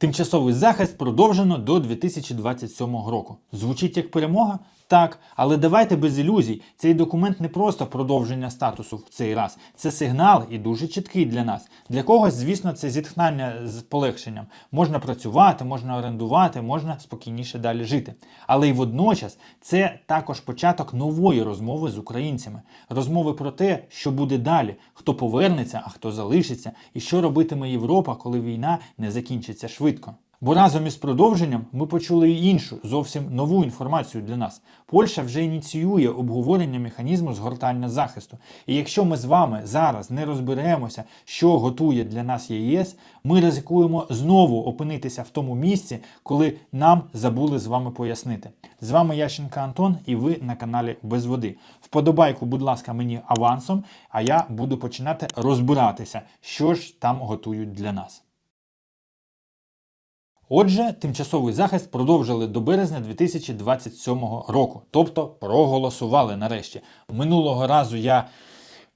Тимчасовий захист продовжено до 2027 року. Звучить як перемога? Так, але давайте без ілюзій. Цей документ не просто продовження статусу в цей раз. Це сигнал і дуже чіткий для нас. Для когось, звісно, це зітхнення з полегшенням. Можна працювати, можна орендувати, можна спокійніше далі жити. Але й водночас це також початок нової розмови з українцями. Розмови про те, що буде далі, хто повернеться, а хто залишиться, і що робитиме Європа, коли війна не закінчиться швидко. Бо разом із продовженням ми почули і іншу, зовсім нову інформацію для нас. Польща вже ініціює обговорення механізму згортання захисту. І якщо ми з вами зараз не розберемося, що готує для нас ЄС, ми ризикуємо знову опинитися в тому місці, коли нам забули з вами пояснити. З вами Ященка Антон, і ви на каналі Без води. Вподобайку, будь ласка, мені авансом, а я буду починати розбиратися, що ж там готують для нас. Отже, тимчасовий захист продовжили до березня 2027 року, тобто проголосували нарешті. Минулого разу я,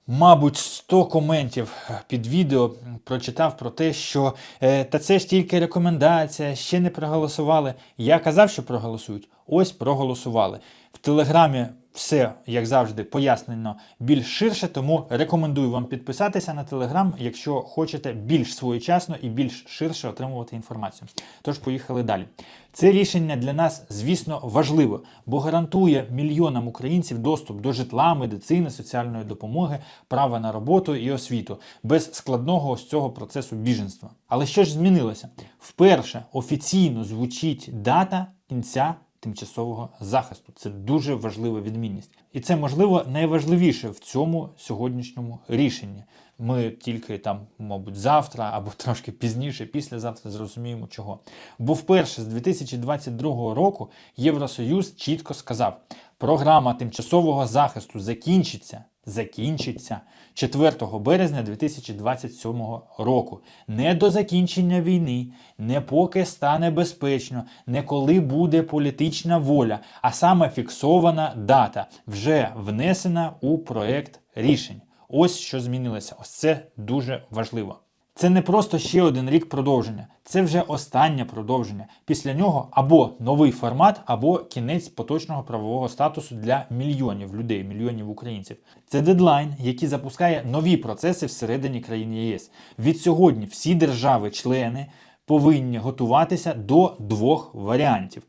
мабуть, 100 коментів під відео прочитав про те, що е, та це ж тільки рекомендація, ще не проголосували. Я казав, що проголосують. Ось проголосували. В телеграмі все, як завжди, пояснено більш ширше, тому рекомендую вам підписатися на телеграм, якщо хочете більш своєчасно і більш ширше отримувати інформацію. Тож поїхали далі. Це рішення для нас, звісно, важливо, бо гарантує мільйонам українців доступ до житла, медицини, соціальної допомоги, права на роботу і освіту без складного ось цього процесу біженства. Але що ж змінилося? Вперше офіційно звучить дата кінця тимчасового захисту. Це дуже важлива відмінність. І це, можливо, найважливіше в цьому сьогоднішньому рішенні. Ми тільки там, мабуть, завтра або трошки пізніше, післязавтра зрозуміємо чого. Бо вперше з 2022 року Євросоюз чітко сказав: програма тимчасового захисту закінчиться. Закінчиться 4 березня 2027 року. Не до закінчення війни, не поки стане безпечно, не коли буде політична воля, а саме фіксована дата, вже внесена у проект рішень. Ось що змінилося. Ось це дуже важливо. Це не просто ще один рік продовження, це вже останнє продовження. Після нього або новий формат, або кінець поточного правового статусу для мільйонів людей, мільйонів українців. Це дедлайн, який запускає нові процеси всередині країн ЄС. Від сьогодні всі держави-члени повинні готуватися до двох варіантів: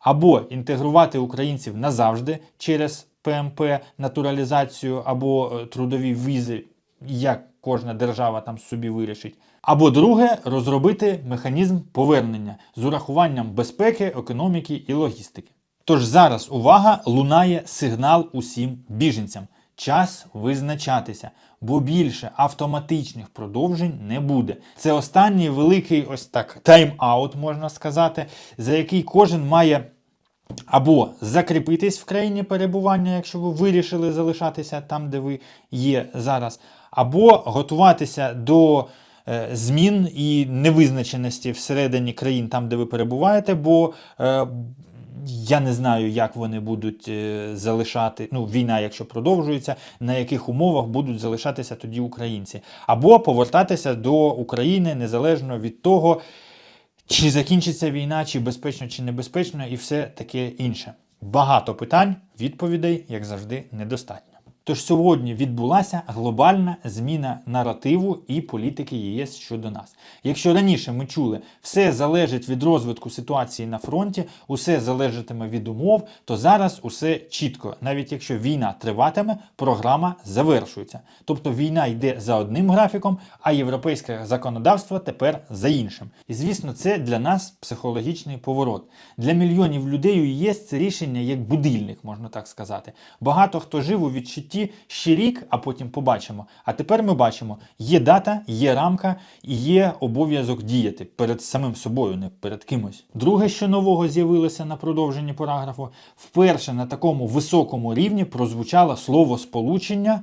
або інтегрувати українців назавжди через ПМП, натуралізацію або е, трудові візи, як кожна держава там собі вирішить. Або друге розробити механізм повернення з урахуванням безпеки, економіки і логістики. Тож зараз увага лунає сигнал усім біженцям. Час визначатися, бо більше автоматичних продовжень не буде. Це останній великий ось так тайм-аут, можна сказати, за який кожен має або закріпитись в країні перебування, якщо ви вирішили залишатися там, де ви є зараз, або готуватися до е, змін і невизначеності всередині країн, там, де ви перебуваєте, бо е, я не знаю, як вони будуть е, залишати, ну, війна, якщо продовжується, на яких умовах будуть залишатися тоді українці, або повертатися до України незалежно від того, чи закінчиться війна, чи безпечно, чи небезпечно, і все таке інше. Багато питань, відповідей, як завжди, недостатньо. Тож сьогодні відбулася глобальна зміна наративу і політики ЄС щодо нас. Якщо раніше ми чули, все залежить від розвитку ситуації на фронті, усе залежатиме від умов, то зараз усе чітко. Навіть якщо війна триватиме, програма завершується. Тобто війна йде за одним графіком, а європейське законодавство тепер за іншим. І звісно, це для нас психологічний поворот. Для мільйонів людей у ЄС це рішення як будильник, можна так сказати. Багато хто жив у відчутті ще рік, а потім побачимо. А тепер ми бачимо, є дата, є рамка і є обов'язок діяти перед самим собою, не перед кимось. Друге, що нового з'явилося на продовженні параграфу, вперше на такому високому рівні прозвучало слово сполучення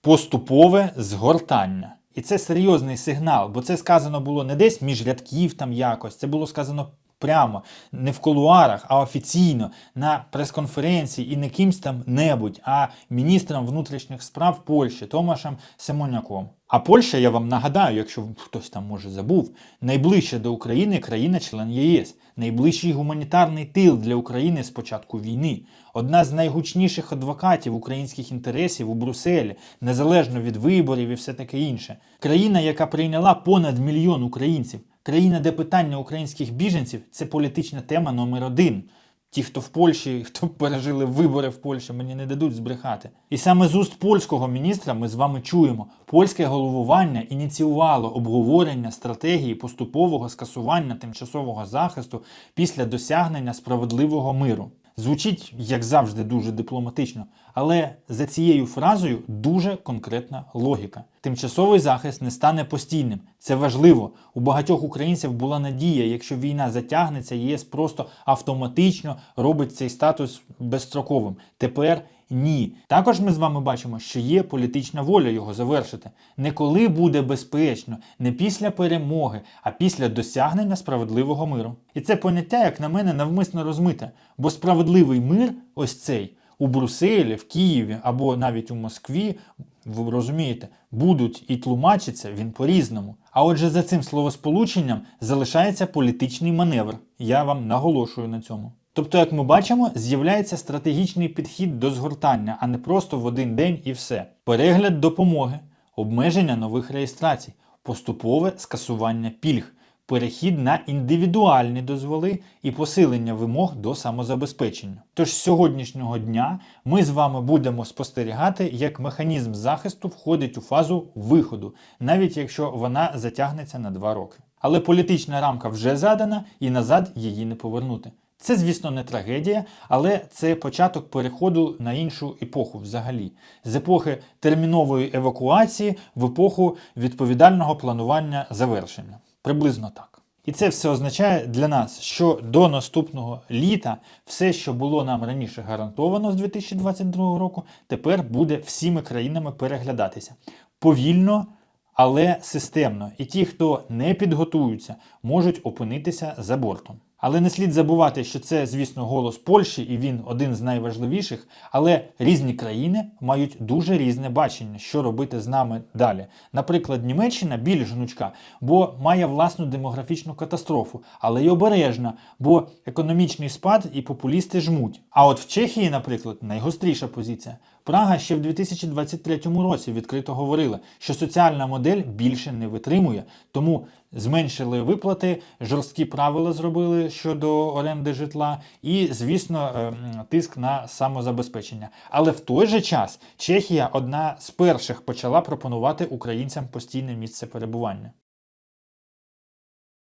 поступове згортання. І це серйозний сигнал, бо це сказано було не десь між рядків там якось, це було сказано прямо, не в колуарах, а офіційно на прес-конференції і не кимсь там небудь, а міністром внутрішніх справ Польщі Томашем Семоняком. А Польща, я вам нагадаю, якщо хтось там може забув, найближча до України країна-член ЄС, найближчий гуманітарний тил для України з початку війни, одна з найгучніших адвокатів українських інтересів у Брюсселі, незалежно від виборів і все таке інше. Країна, яка прийняла понад мільйон українців, країна, де питання українських біженців це політична тема номер один. Ті, хто в Польщі, хто пережили вибори в Польщі, мені не дадуть збрехати. І саме з уст польського міністра ми з вами чуємо, польське головування ініціювало обговорення стратегії поступового скасування тимчасового захисту після досягнення справедливого миру. Звучить, як завжди, дуже дипломатично, але за цією фразою дуже конкретна логіка. Тимчасовий захист не стане постійним. Це важливо. У багатьох українців була надія, якщо війна затягнеться, ЄС просто автоматично робить цей статус безстроковим. Тепер ні. Також ми з вами бачимо, що є політична воля його завершити. Не коли буде безпечно, не після перемоги, а після досягнення справедливого миру. І це поняття, як на мене, навмисно розмите, бо справедливий мир, ось цей, у Брюсселі, в Києві або навіть у Москві, ви розумієте, будуть і тлумачиться він по-різному. А отже, за цим словосполученням залишається політичний маневр. Я вам наголошую на цьому. Тобто, як ми бачимо, з'являється стратегічний підхід до згортання, а не просто в один день і все. Перегляд допомоги, обмеження нових реєстрацій, поступове скасування пільг, перехід на індивідуальні дозволи і посилення вимог до самозабезпечення. Тож з сьогоднішнього дня ми з вами будемо спостерігати, як механізм захисту входить у фазу виходу, навіть якщо вона затягнеться на два роки. Але політична рамка вже задана і назад її не повернути. Це, звісно, не трагедія, але це початок переходу на іншу епоху взагалі. З епохи термінової евакуації в епоху відповідального планування завершення. Приблизно так. І це все означає для нас, що до наступного літа все, що було нам раніше гарантовано з 2022 року, тепер буде всіми країнами переглядатися повільно, але системно. І ті, хто не підготуються, можуть опинитися за бортом. Але не слід забувати, що це, звісно, голос Польщі, і він один з найважливіших. Але різні країни мають дуже різне бачення, що робити з нами далі. Наприклад, Німеччина більш гнучка, бо має власну демографічну катастрофу, але й обережна, бо економічний спад і популісти жмуть. А от в Чехії, наприклад, найгостріша позиція. Прага ще в 2023 році відкрито говорила, що соціальна модель більше не витримує, тому зменшили виплати, жорсткі правила зробили щодо оренди житла, і, звісно, ем, тиск на самозабезпечення. Але в той же час Чехія одна з перших почала пропонувати українцям постійне місце перебування.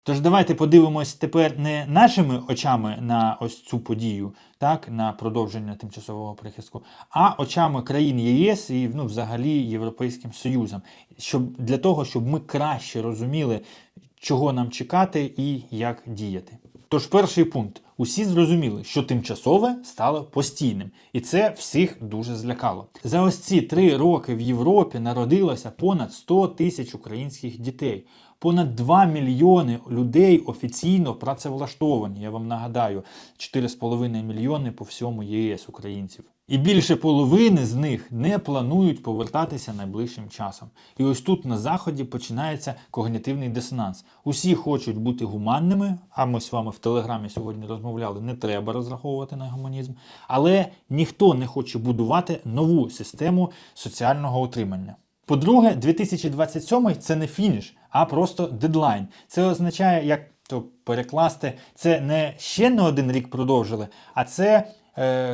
Тож давайте подивимось тепер не нашими очами на ось цю подію, так, на продовження тимчасового прихистку, а очами країн ЄС і ну, взагалі Європейським Союзом, щоб для того, щоб ми краще розуміли, чого нам чекати і як діяти. Тож перший пункт. Усі зрозуміли, що тимчасове стало постійним, і це всіх дуже злякало. За ось ці три роки в Європі народилося понад 100 тисяч українських дітей. Понад 2 мільйони людей офіційно працевлаштовані. Я вам нагадаю, 4,5 мільйони по всьому ЄС українців. І більше половини з них не планують повертатися найближчим часом. І ось тут на заході починається когнітивний дисонанс. Усі хочуть бути гуманними, а ми з вами в телеграмі сьогодні розмовляли, не треба розраховувати на гуманізм. Але ніхто не хоче будувати нову систему соціального утримання. По-друге, 2027 це не фініш, а просто дедлайн. Це означає, як то перекласти, це не ще не один рік продовжили, а це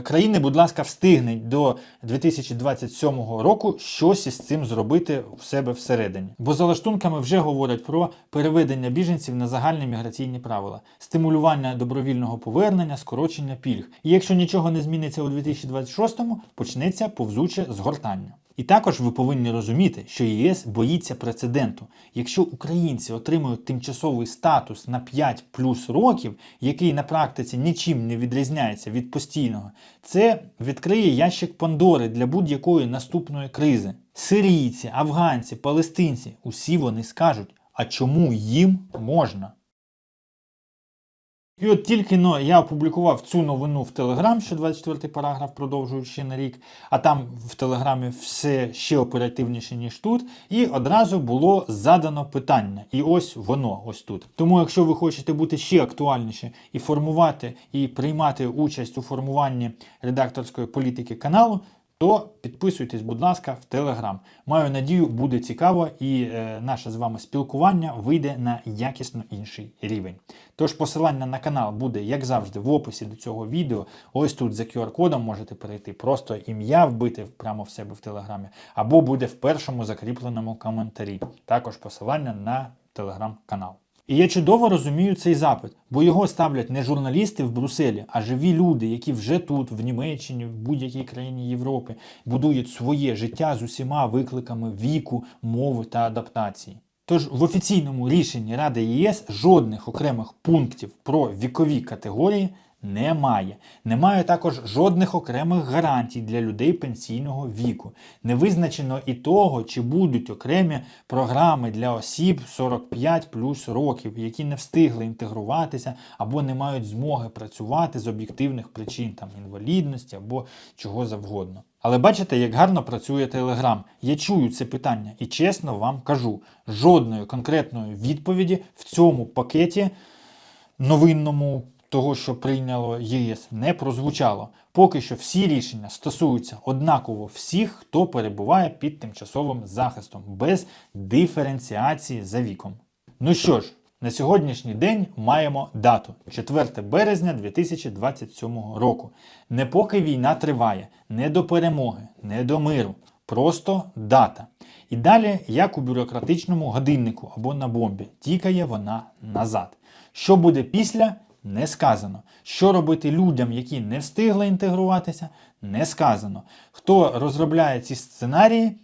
країни, будь ласка, встигнуть до 2027 року щось із цим зробити в себе всередині. Бо за лаштунками вже говорять про переведення біженців на загальні міграційні правила, стимулювання добровільного повернення, скорочення пільг. І якщо нічого не зміниться у 2026-му, почнеться повзуче згортання. І також ви повинні розуміти, що ЄС боїться прецеденту. Якщо українці отримують тимчасовий статус на 5 плюс років, який на практиці нічим не відрізняється від постійного, це відкриє ящик Пандори для будь-якої наступної кризи. Сирійці, афганці, палестинці усі вони скажуть, а чому їм можна? І от тільки но я опублікував цю новину в Телеграм, що 24 параграф продовжують ще на рік, а там в Телеграмі все ще оперативніше, ніж тут. І одразу було задано питання. І ось воно, ось тут. Тому, якщо ви хочете бути ще актуальніше і формувати, і приймати участь у формуванні редакторської політики каналу, то підписуйтесь, будь ласка, в Телеграм. Маю надію, буде цікаво, і е, наше з вами спілкування вийде на якісно інший рівень. Тож посилання на канал буде, як завжди, в описі до цього відео. Ось тут за QR-кодом можете перейти, просто ім'я вбити прямо в себе в Телеграмі, або буде в першому закріпленому коментарі. Також посилання на телеграм-канал. І я чудово розумію цей запит, бо його ставлять не журналісти в Брюсселі, а живі люди, які вже тут, в Німеччині, в будь-якій країні Європи, будують своє життя з усіма викликами віку, мови та адаптації. Тож в офіційному рішенні Ради ЄС жодних окремих пунктів про вікові категорії немає. Немає також жодних окремих гарантій для людей пенсійного віку. Не визначено і того, чи будуть окремі програми для осіб 45 плюс років, які не встигли інтегруватися або не мають змоги працювати з об'єктивних причин, там інвалідності або чого завгодно. Але бачите, як гарно працює Телеграм. Я чую це питання і чесно вам кажу: жодної конкретної відповіді в цьому пакеті новинному того, що прийняло ЄС, не прозвучало. Поки що всі рішення стосуються однаково всіх, хто перебуває під тимчасовим захистом, без диференціації за віком. Ну що ж, на сьогоднішній день маємо дату 4 березня 2027 року. Не поки війна триває, не до перемоги, не до миру. Просто дата. І далі, як у бюрократичному годиннику або на бомбі, тікає вона назад. Що буде після? Не сказано. Що робити людям, які не встигли інтегруватися, не сказано. Хто розробляє ці сценарії,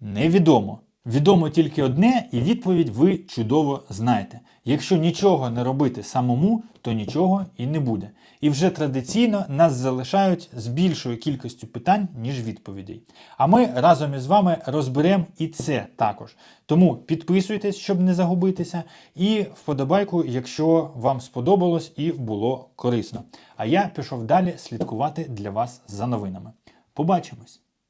невідомо. Відомо тільки одне, і відповідь ви чудово знаєте. Якщо нічого не робити самому, то нічого і не буде. І вже традиційно нас залишають з більшою кількістю питань, ніж відповідей. А ми разом із вами розберемо і це також. Тому підписуйтесь, щоб не загубитися, і вподобайку, якщо вам сподобалось і було корисно. А я пішов далі слідкувати для вас за новинами. Побачимось!